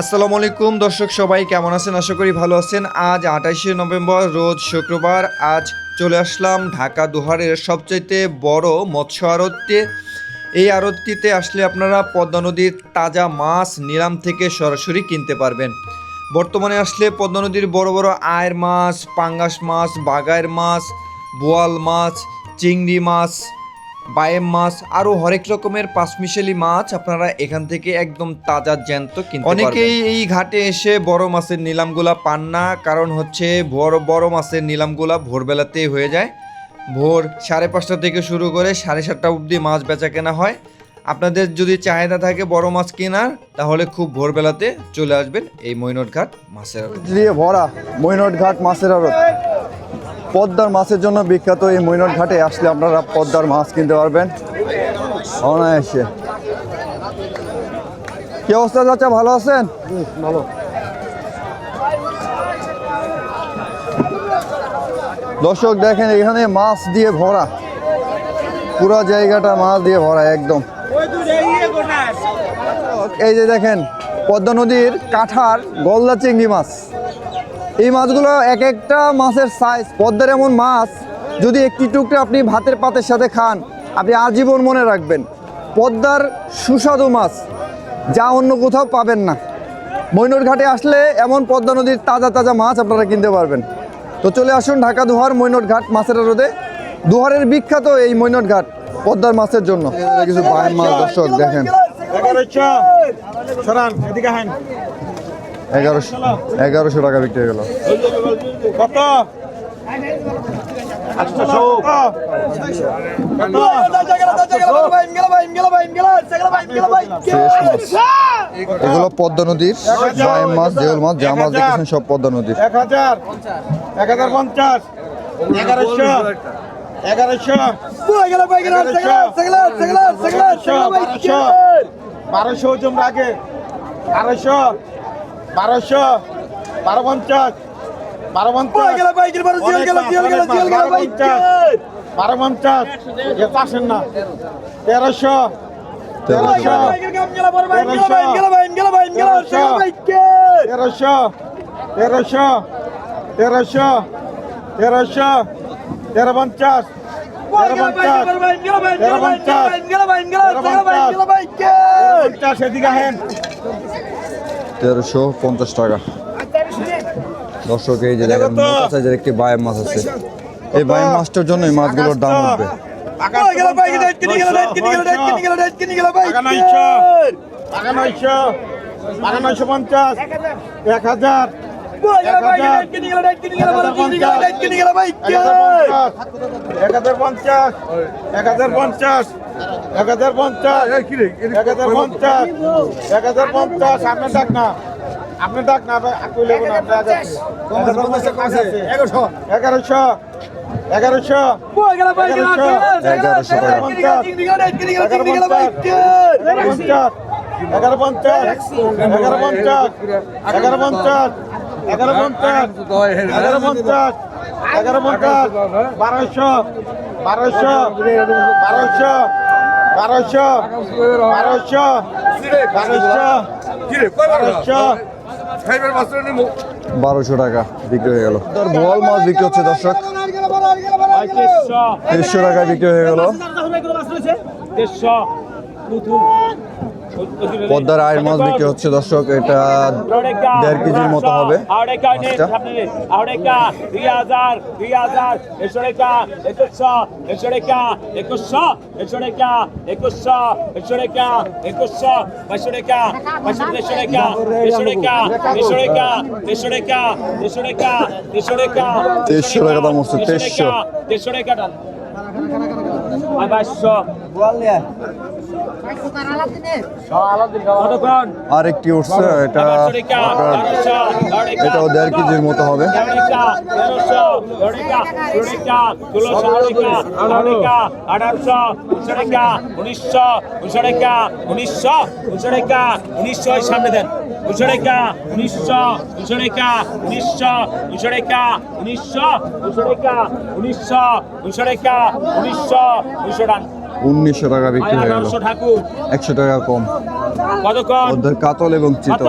আসসালামু আলাইকুম, দর্শক সবাই কেমন আছেন? আশা করি ভালো আছেন। আজ আঠাশে নভেম্বর, রোজ শুক্রবার। আজ চলে আসলাম ঢাকা দুহারের সবচাইতে বড় মৎস্য আড়ততে এই আড়তটিতে আসলে আপনারা পদ্মা নদীর তাজা মাছ নিলাম থেকে সরাসরি কিনতে পারবেন। বর্তমানে আসলে পদ্মা নদীর বড় বড় আয়ের মাছ, পাঙ্গাস মাছ বাগায়ের মাছ, বোয়াল মাছ, চিংড়ি মাছ বায়েম মাছ আরও হরেক রকমের পাঁচমিশালি মাছ আপনারা এখান থেকে একদম তাজা জ্যান্ত কিনতে অনেকেই এই ঘাটে এসে বড় মাছের নিলামগুলা পান না কারণ হচ্ছে বড় বড় মাছের নিলামগুলা ভোরবেলাতেই হয়ে যায়। ভোর সাড়ে পাঁচটা থেকে শুরু করে সাড়ে সাতটা অবধি মাছ বেচা কেনা হয়। আপনাদের যদি চাহিদা থাকে বড় মাছ কেনার তাহলে খুব ভোরবেলাতে চলে আসবেন এই মৈনট ঘাট মাছের দিয়ে ভরা মৈনট ঘাট মাছের আড়ত। পদ্মার মাছের জন্য বিখ্যাত এই মৈনট ঘাটে আসলে আপনারা পদ্মার মাছ কিনতে পারবেন। অনায়াসে। কি অবস্থা চাচা, ভালো আছেন? ভালো দর্শক, দেখেন এখানে মাছ দিয়ে ভরা। পুরো জায়গাটা মাছ দিয়ে ভরা একদম। এই যে দেখেন, পদ্মা নদীর কাঠার গলদা চিংড়ি মাছ। এই মাছগুলো এক একটা মাছের সাইজ পদ্মার এমন মাছ। যদি একটি টুকরা আপনি ভাতের পাতের সাথে খান আপনি আজীবন মনে রাখবেন পদ্মার সুস্বাদু মাছ যা অন্য কোথাও পাবেন না। মৈনর ঘাটে আসলে এমন পদ্মা নদীর তাজা তাজা মাছ আপনারা কিনতে পারবেন। তো চলে আসুন ঢাকা দুহার মৈনট ঘাট মাছের রোদে। দুহারের বিখ্যাত এই মৈনট ঘাট পদ্মার মাছের জন্য। কিছু মাছ দর্শক দেখেন। এগারোশো এগারোশো টাকা বিক্রি হয়ে গেল। কত? এগুলো পদ্মা নদীর বায়ের মাছ জেউল মাছ যা মাছ দেখেছেন সব পদ্মা নদীর। এক হাজার। এক হাজার পঞ্চাশ। এগারোশো। এগারোশো। বারোশো। ওজন আগে বারোশো। বারোশো বারো পঞ্চাশ বারো পঞ্চাশ বারো পঞ্চাশ এ পাশেন না তেরোশো তেরোশো তেরোশো তেরোশো তেরোশো তেরোশো তেরো পঞ্চাশ তেরো পঞ্চাশ তেরো পঞ্চাশ তেরো পঞ্চাশ এদিকে হেন তেরোশো পঞ্চাশ টাকা। দর্শক এই যে দেখেন মোটা সাইজের একটি বায়ের মাছ আছে। এই বায়ের মাছটার জন্য এই মাছগুলোর দাম উঠবে। এক হাজার। এক হাজার পঞ্চাশ এক হাজার পঞ্চাশ এক হাজার পঞ্চাশ এক হাজার পঞ্চাশ এক হাজার পঞ্চাশ আপনি ডাক না আপনি ডাক না কই লেবো না এগারোশো এগারোশো এগারোশো এগারোশো টাকা এগারো পঞ্চাশ এগারো পঞ্চাশ এগারো পঞ্চাশ এগারো পঞ্চাশ এগারো পঞ্চাশ এগারো পঞ্চাশ বারোশো বারোশো বারোশো বারোশো বারোশো বারোশো বারোশো? বারোশো। টাকা বিক্রি হয়ে গেল। তার বোয়াল মাছ বিক্রি হচ্ছে দর্শক। তেইশশো টাকায় বিক্রি হয়ে গেল। পদ্মার আয়ের মাছ বিক্রি হচ্ছে দর্শক এটা দেড় কেজির মতো হবে। তেইশশো টাকা দাম হচ্ছে তেইশশো। দেড়শো টাকা আর বাইশশো আর একটি উঠছে এটা এটাও দেড় কেজির মতো হবে উনিশশো উনিশশো উনিশশো উনিশশো টাকা বিক্রি হয়ে গেল। একশো টাকা কম। কাতল এবং চিতল।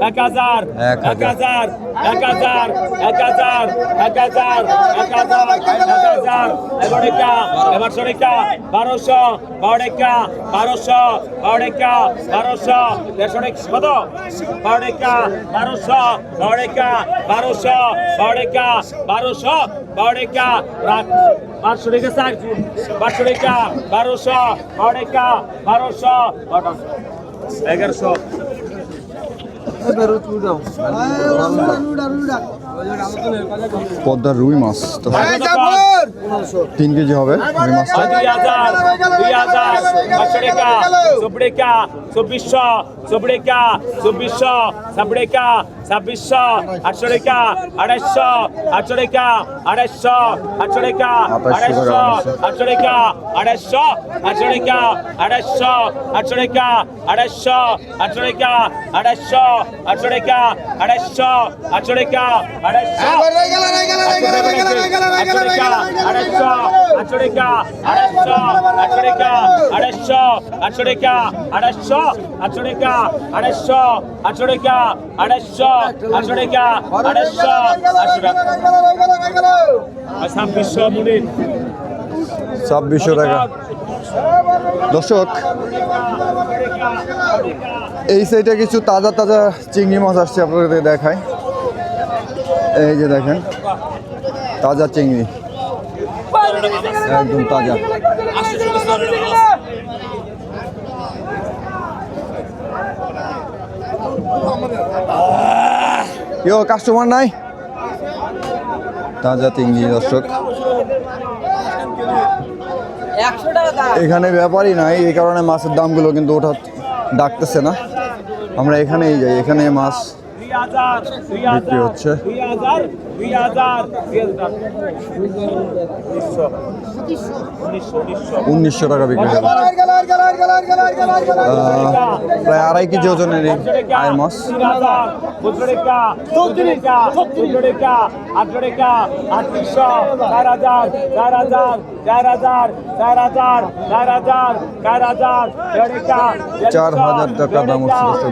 এক হাজার। এক হাজার। এক হাজার এক হাজার এক হাজার এক হাজার এক হাজার, এবার রেখা এবার সরেখা, বারোশো বারো রেখা বারোশো বারো রেখা বারোশো, দেড়শো রেখা, কত? বারো রেখা বারোশো বারো রেখা বারোশো বারো রেখা বারোশো বারো রেখা রাখ রেখা, স্যার, পাঁচশো রেখা, বারোশো বারো রেখা বারোশো, এগারোশো। Ada rudal. Ada rudal, rudal, rudal. পদ্মার রুই মাছ তো। তিন কেজি হবে রুই মাছটা চব্বিশশো চব্বিশা চব্বিশশো ছাব্বিশা ছাব্বিশশো আটশো টাকা আড়াইশো আটশো টাকা আড়াইশো আটশো টাকা আড়াইশো আটশো টাকা আড়াইশো আটশো টাকা আড়াইশো আটশো টাকা আড়াইশো আটশো টাকা আড়াইশো আটশো টাকা আড়াইশো আটশো টাকা আড়াইশো আড়াইশো আটশো টাকা ছাব্বিশশো ছাব্বিশশো টাকা। দর্শক এই সাইডে কিছু তাজা তাজা চিংড়ি মাছ আসছে আপনাদের দেখায়। এই যে দেখেন, তাজা চিংড়ি। একদম তাজা। ইয়ো কাস্টমার নাই? তাজা চিংড়ি, দর্শক। এখানে ব্যাপারই নাই, এই কারণে মাছের দামগুলো কিন্তু ওঠা ডাকতেছে না। আমরা এখানেই যাই, এখানে মাছ বিক্রি হচ্ছে। উনিশশো টাকা বিক্রি হলো। প্রায় আড়াই কেজি ওজনের চার হাজার টাকা দাম হচ্ছে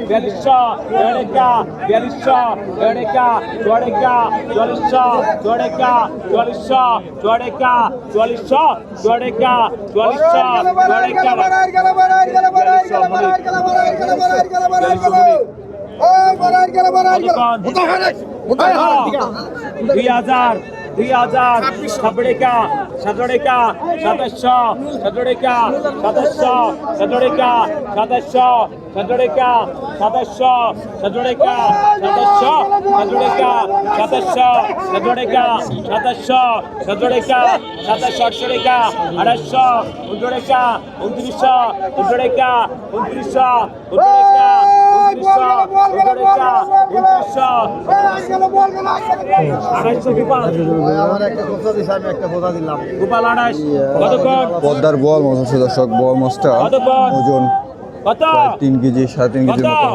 চুয়াল্লিশশো চড়েকা চুয়াল্লিশশো চড়েকা চুয়াল্লিশশো চড়েকা চুয়াল্লিশশো চড়েকা দুই হাজার দুই হাজার সাবড়েকা সাতড়েকা সাতাশশো সাতড়েকা সাতাশশো সাতড়েকা সাতাশশো সাতড়েকা সাতাশশো সাতড়েকা সাতাশশো সাতড়েকা সাতাশশো সাতড়েকা সাতাশশো সাতড়েকা সাতাশশো আটশোরেকা আড়াইশো উনটোরেকা উনত্রিশশো উনটোরেকা উনত্রিশশো উনটোরেকা পদ্মার বল মাছ দর্শক বল মাছটা ওজন তিন কেজি সাড়ে তিন কেজির মতো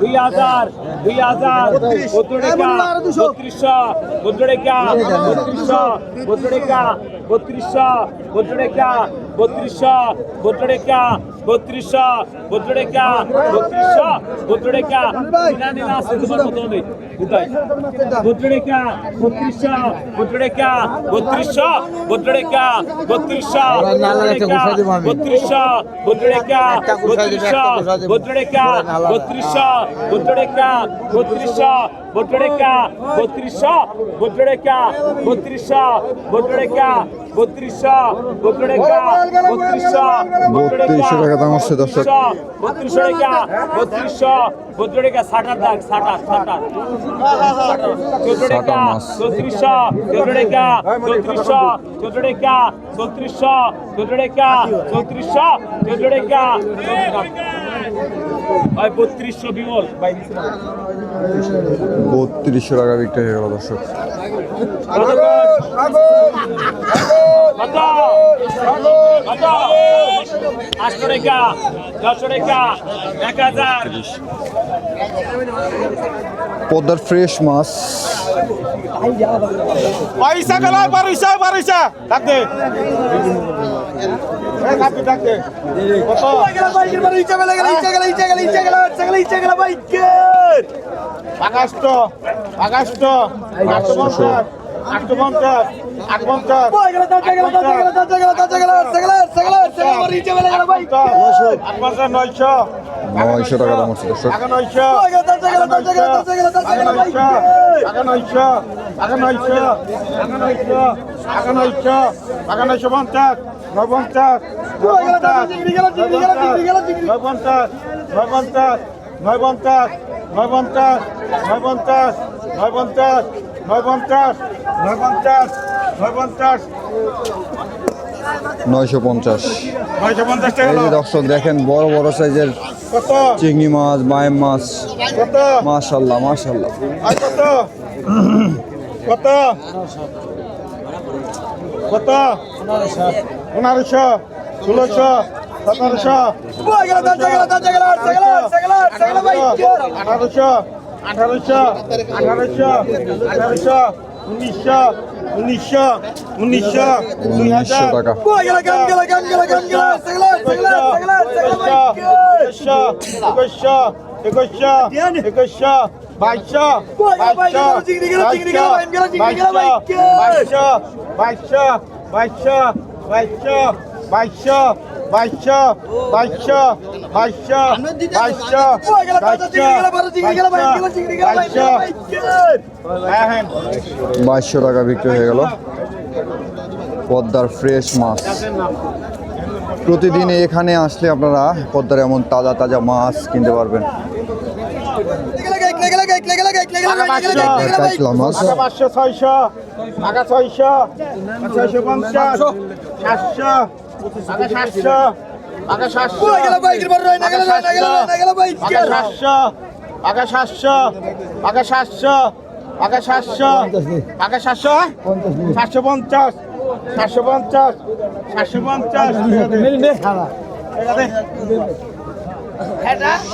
দুই হাজার দুই হাজার বত্রিশশো বত্রিশশো বত্রিশশো বত্রিশশো বত্রিশশো বত্রডেকা বত্রিশশো বত্রডেকা বত্রিশশো বত্রডেকা বিরানি না আছে তোমার মতো নেই বত্রডেকা বত্রিশশো বত্রডেকা বত্রিশশো বত্রডেকা বত্রিশশো বত্রিশশো বত্রডেকা বত্রিশশো বত্রডেকা বত্রিশশো বত্রডেকা বত্রিশশো বত্রিকা বত্রিশশো বত্রিকা বত্রিশশো বত্রিকা বত্রিশশো বত্রিকা বত্রিশশো বত্রিশশো টাকা দাম হচ্ছে দর্শক। বত্রিশশো টাকা বত্রিশশো বত্রিকা ষাটার দাগ ষাটার ষাটার মাছ। চৌত্রিশশো চৌত্রিকা চৌত্রিশশো চৌত্রিকা চৌত্রিশশো চৌত্রিকা চৌত্রিশশো চৌত্রিকা ওই বত্রিশশো বিমল বত্রিশশো টাকা বিক্রি হয়ে গেল দর্শক কত কত আটশো টাকা দশশো টাকা এক হাজার পদ্মার ফ্রেশ মাছ পয়সা গেল বারোইশা বারোইশা ডাক দে। এই কাপি ডাক দে। কত? আকাশট আকাশট আটশো পঞ্চাশ আটশো পঞ্চাশ আট পঞ্চাশ আট পঞ্চাশ নয়শো নয়শো টাকা দাম হচ্ছে নয়শো। টাকা নয়শো টাকা নয়শো টাকা নয়শো টাকা নয়শো টাকা নয়শো পঞ্চাশ নয় পঞ্চাশ নয় পঞ্চাশ নয় পঞ্চাশ নয় পঞ্চাশ নয় পঞ্চাশ নয় পঞ্চাশ নয় পঞ্চাশ নয় পঞ্চাশ নয় পঞ্চাশ নয় পঞ্চাশ নয়শো পঞ্চাশ। এই যে দর্শক দেখেন বড় বড় সাইজের চিংড়ি মাছ মায়ের মাছ। কত? মাশাল্লাহ মাশাল্লাহ। আর কত? কত? কত? পনেরোশো ষোলোশো সতেরোশো। আঠারোশো আঠারোশো আঠারোশো আঠারোশো উনিশশো উনিশশো উনিশশো দুই হাজার টাকা একুশশো একুশশো একুশশো বাইশশো বাইশশো বাইশশো বাইশশো বাইশশো বাইশশো বাইশশো বাইশশো বাইশশো বাইশশো বাইশশো বাইশশো হ্যাঁ হ্যাঁ বাইশশো টাকা বিক্রি হয়ে গেল। পদ্মার ফ্রেশ মাছ। প্রতিদিন এখানে আসলে আপনারা পদ্মার এমন তাজা তাজা মাছ কিনতে পারবেন। কাতলা পাকা সাতশো পাকা সাতশো সাতশো পঞ্চাশ সাতশো পঞ্চাশ সাতশো পঞ্চাশ।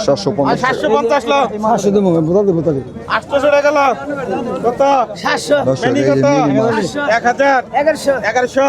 সাতশো পঞ্চাশ। সাতশো পঞ্চাশ লোক সাতশো দেবো বোঝা দেবো তাকে আটশো টাকা লোক কত? সাতশো। এগারোশো।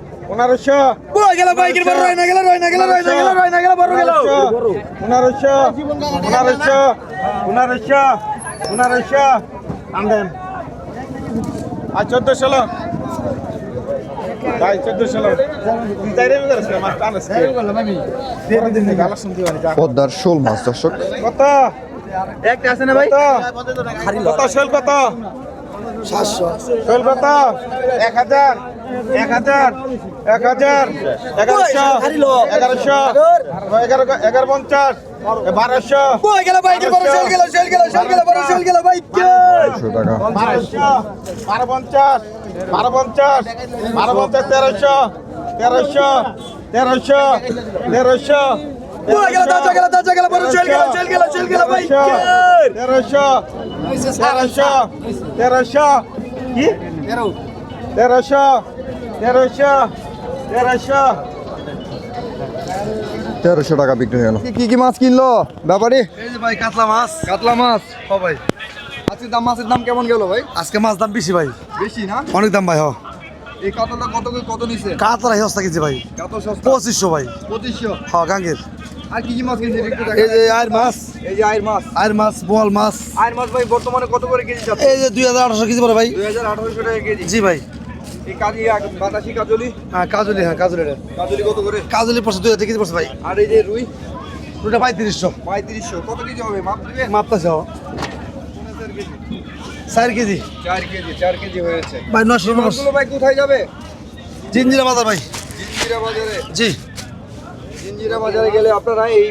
পনেরোশো। বই গেল বাইকের বড় রয় না গেল রয় না গেল রয় না পদ্মার শোল মাছ দর্শক। কত? একটা আছে না ভাই? কত? শোল কত? শোল কত? এক হাজার। এক হাজার এক হাজার এগারোশো এগারোশো এগারো এগারো পঞ্চাশ বারোশো বারো পঞ্চাশ বারো পঞ্চাশ বারো পঞ্চাশ তেরোশো তেরোশো তেরোশো তেরোশো তেরোশো তেরোশো তেরোশো কি? তেরোশো তেরোশো তেরোশো। তেরোশো টাকা বিক্রি হয়ে গেল। কি কি মাছ কিনলো? ব্যাপারে? এই যে ভাই কাতলা মাছ। কাতলা মাছ? হ ভাই। আজকে দাম মাছের দাম কেমন গেল ভাই? আজকে মাছ দাম বেশি ভাই। বেশি না? অনেক দাম ভাই হ। এই কাতলাটা কত করে- কত নিছে? কাতলা সস্তা কিনছে ভাই। পঁচিশশো ভাই। পঁচিশশো? হ গাঙ্গের। আর কি কি মাছ কিনছে এই যে আয়ের মাছ। এই যে আয়ের মাছ। আয়ের মাছ বোয়াল মাছ। আয়ের মাছ ভাই বর্তমানে কত করে কেজি এই যে দুই হাজার আঠারোশো কেজি ভাই। দুই হাজার আঠারোশো টাকা কেজি। জি ভাই। এই কাজি বাতাসি কাজলি? হ্যাঁ কাজলি হ্যাঁ কাজলি কাজলি কত করে? কাজলি পড়ছে দুই হাজার কেজি পড়ছে ভাই। আর এই যে রুই? দুটা পঁয়ত্রিশশো। পঁয়ত্রিশশো। কত কেজি হবে? মাপ দিবেন? মাপতেছে হ চার কেজি। চার কেজি চার কেজি হয়েছে। ভাই নশো ভাই কোথায় যাবে? জিঞ্জিরা বাজার ভাই। জিঞ্জিরা বাজারে? জি। জিঞ্জিরা বাজারে গেলে আপনারা এই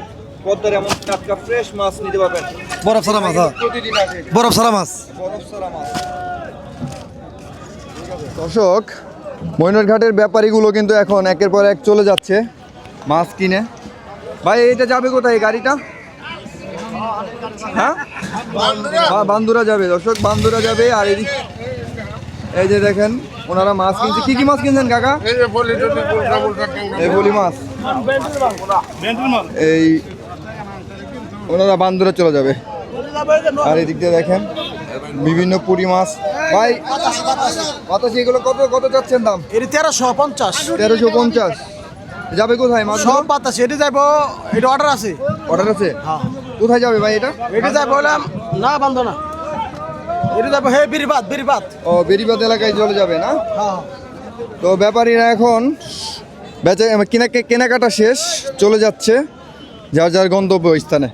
পদ্মার এমন টাটকা ফ্রেশ মাছ নিতে পারবেন। বরফ সারা মাছ হ্যাঁ। প্রতিদিন আসে। বরফ সারা মাছ। বরফ ছাড়া মাছ। দর্শক ময়নার ঘাটের ব্যাপারীগুলো কিন্তু এখন একের পর এক চলে যাচ্ছে মাছ কিনে। ভাই এটা যাবে কোথায় গাড়িটা? হ্যাঁ? বান্দুরা। যাবে দর্শক বান্দুরা যাবে। আর এদিক এই যে দেখেন ওনারা মাছ কিনছে। কি কি মাছ কিনছেন কাকা? এই বলি মাছ। এই ওনারা বান্দুরা চলে যাবে। আর এদিক দিয়ে দেখেন বিভিন্ন পুরি মাছ। ভাই বাতাসি এগুলো কত কত চাচ্ছেন দাম? এটি তেরোশো পঞ্চাশ। তেরোশো পঞ্চাশ। যাবে কোথায় মাছ সব বাতাস এটি যাইবো এটা অর্ডার আছে। অর্ডার আছে? হ্যাঁ। কোথায় যাবে ভাই এটা? এটি যাইবো বললাম না বান্ধব না এটি যাইবো হে বিরিবাদ বিরিবাদ। ও বেরিবাদ এলাকায় চলে যাবে না? হ্যাঁ। তো ব্যাপারীরা এখন বেচা কেনা কেনাকাটা শেষ চলে যাচ্ছে যার যার গন্তব্য স্থানে